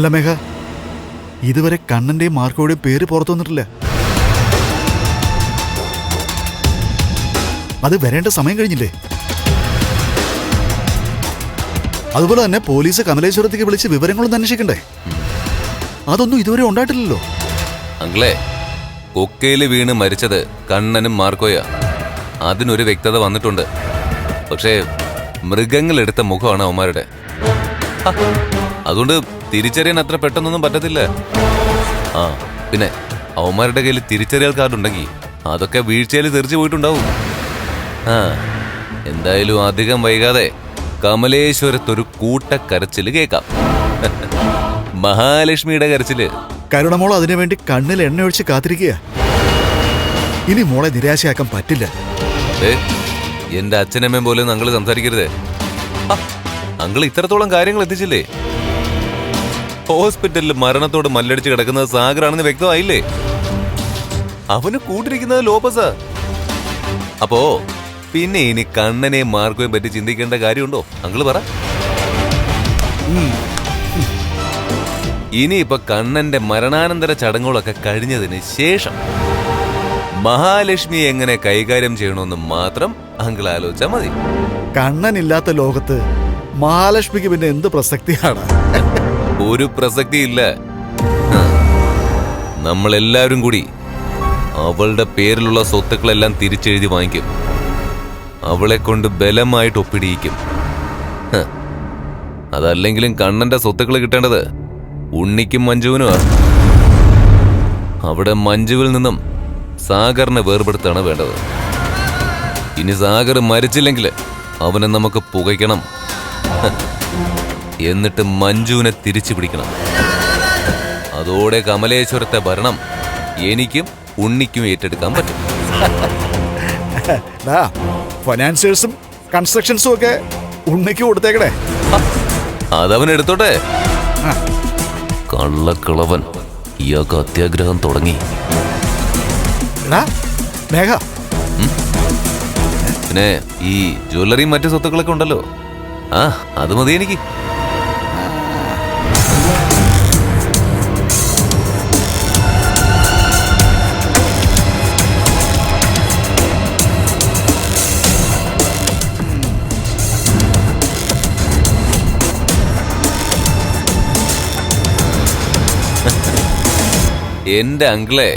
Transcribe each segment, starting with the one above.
അല്ല മേഘ ഇതുവരെ കണ്ണന്റെയും മാർക്കോടെയും പേര് പുറത്തു വന്നിട്ടില്ല. അത് വരേണ്ട സമയം കഴിഞ്ഞില്ലേ? അതുപോലെ തന്നെ പോലീസ് കമലേശ്വരത്തേക്ക് വിളിച്ച് വിവരങ്ങളൊന്നും അന്വേഷിക്കണ്ടേ? അതൊന്നും ഇതുവരെ ഉണ്ടായിട്ടില്ലല്ലോ. അങ്ങളെ കൊക്കയിൽ വീണ് മരിച്ചത് കണ്ണനും മാർക്കോയ. അതിനൊരു വ്യക്തത വന്നിട്ടുണ്ട്. പക്ഷേ മൃഗങ്ങളെടുത്ത മുഖമാണ് അവന്മാരുടെ. അതുകൊണ്ട് തിരിച്ചറിയാൻ അത്ര പെട്ടെന്നൊന്നും പറ്റത്തില്ല. ആ പിന്നെ അവന്മാരുടെ കയ്യിൽ തിരിച്ചറിയൽ കാർഡ് ഉണ്ടെങ്കിൽ അതൊക്കെ വീഴ്ചയിൽ തെറിച്ചു പോയിട്ടുണ്ടാവും. ആ എന്തായാലും അധികം വൈകാതെ കമലേശ്വരത്തൊരു കൂട്ടക്കരച്ചിൽ കേൾക്കാം. മഹാലക്ഷ്മിയുടെ കരച്ചിൽ. കരുണമോൾ അതിനുവേണ്ടി കണ്ണിൽ എണ്ണ ഒഴിച്ച് കാത്തിരിക്കുക. ഇനി മോളെ നിരാശയാക്കാൻ പറ്റില്ല. എന്റെ അച്ഛനമ്മയും പോലെ അങ്കിൾ സംസാരിക്കരുത്. അങ്ങൾ ഇത്രത്തോളം കാര്യങ്ങൾ എത്തിച്ചില്ലേ? ഹോസ്പിറ്റലിൽ മരണത്തോട് മല്ലടിച്ച് കിടക്കുന്നത് സാഗറാണെന്ന് വ്യക്തമായില്ലേ? അവന് കൂട്ടിരിക്കുന്നത് ലോപസ അപ്പോ പിന്നെ ഇനി കണ്ണനെ മാർക്കോയും പറ്റി ചിന്തിക്കേണ്ട കാര്യമുണ്ടോ? അങ്കിൾ പറ. ഇനിയിപ്പൊ കണ്ണന്റെ മരണാനന്തര ചടങ്ങുകളൊക്കെ കഴിഞ്ഞതിന് ശേഷം മഹാലക്ഷ്മി എങ്ങനെ കൈകാര്യം ചെയ്യണമെന്ന് മാത്രം അങ്കിൾ ആലോചിച്ചാൽ മതി. കണ്ണനില്ലാത്ത ലോകത്ത് മഹാലക്ഷ്മിക്ക് പിന്നെ എന്ത് പ്രസക്തിയാണ്? ഒരു പ്രസക്തിയില്ല. നമ്മളെല്ലാവരും കൂടി അവളുടെ പേരിലുള്ള സ്വത്തുക്കളെല്ലാം തിരിച്ചെഴുതി വാങ്ങിക്കും. അവളെ കൊണ്ട് ബലമായിട്ട് ഒപ്പിടിയിക്കും. അതല്ലെങ്കിലും കണ്ണന്റെ സ്വത്തുക്കൾ കിട്ടേണ്ടത് ഉണ്ണിക്കും മഞ്ജുവിനുമാണ് അവിടെ മഞ്ജുവിൽ നിന്നും സാഗറിനെ വേർപെടുത്താണ് വേണ്ടത്. ഇനി സാഗർ മരിച്ചില്ലെങ്കിൽ അവനെ നമുക്ക് പുകയ്ക്കണം. എന്നിട്ട് മഞ്ജുവിനെ തിരിച്ചു പിടിക്കണം. അതോടെ കമലേശ്വരത്തെ ഭരണം എനിക്കും ഉണ്ണിക്കും ഏറ്റെടുക്കാൻ പറ്റും. ഡാ ഫൈനാൻസിയേഴ്സും കൺസ്ട്രക്ഷൻസും ഒക്കെ ഉണ്ണിക്ക് കൊടുത്തേക്കടേ അതവൻ എടുത്തോട്ടെ. കള്ളക്കിളവൻ ഇയാൾക്ക് അത്യാഗ്രഹം തുടങ്ങി. മേഘ. പിന്നെ ഈ ജ്വല്ലറിയും മറ്റു സ്വത്തുക്കളൊക്കെ ഉണ്ടല്ലോ. ആ അത് മതി എനിക്ക്. എന്റെ അങ്കിളെ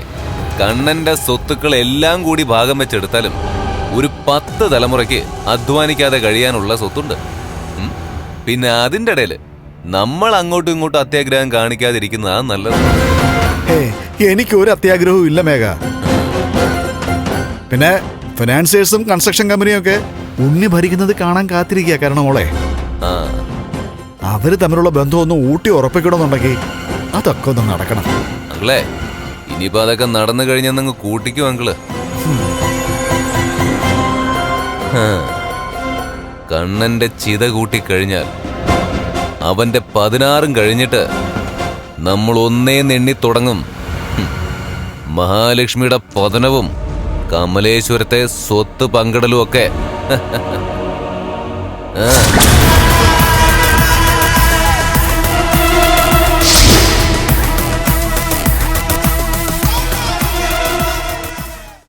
കണ്ണന്റെ സ്വത്തുക്കൾ എല്ലാം കൂടി ഭാഗം വെച്ചെടുത്താലും ഒരു പത്ത് തലമുറയ്ക്ക് അധ്വാനിക്കാതെ കഴിയാനുള്ള സ്വത്തുണ്ട്. പിന്നെ അതിന്റെ ഇടയിൽ നമ്മൾ അങ്ങോട്ടും ഇങ്ങോട്ടും അത്യാഗ്രഹം കാണിക്കാതിരിക്കുന്നതാ നല്ലത്. എനിക്ക് ഒരു അത്യാഗ്രഹവും ഇല്ല മേഘ. പിന്നെ ഫിനാൻസിയേഴ്സും കൺസ്ട്രക്ഷൻ കമ്പനിയും ഒക്കെ ഉണ്ണി ഭരിക്കുന്നത് കാണാൻ കാത്തിരിക്കുക കാരണം മോളെ. അവർ തമ്മിലുള്ള ബന്ധം ഒന്ന് ഊട്ടി ഉറപ്പിക്കണമെന്നുണ്ടെങ്കിൽ അതൊക്കെ ഒന്ന് നടക്കണം. അല്ലേ ഇനിയിപ്പോ അതൊക്കെ നടന്നു കഴിഞ്ഞാൽ നിങ്ങൾ കൂട്ടിക്കും അങ്കിൾ. കണ്ണന്റെ ചിത കൂട്ടിക്കഴിഞ്ഞാൽ അവന്റെ പതിനാറും കഴിഞ്ഞിട്ട് നമ്മൾ ഒന്നേ നെണ്ണി തുടങ്ങും. മഹാലക്ഷ്മിയുടെ പതനവും കമലേശ്വരത്തെ സ്വത്ത് പങ്കിടലും ഒക്കെ. ആ.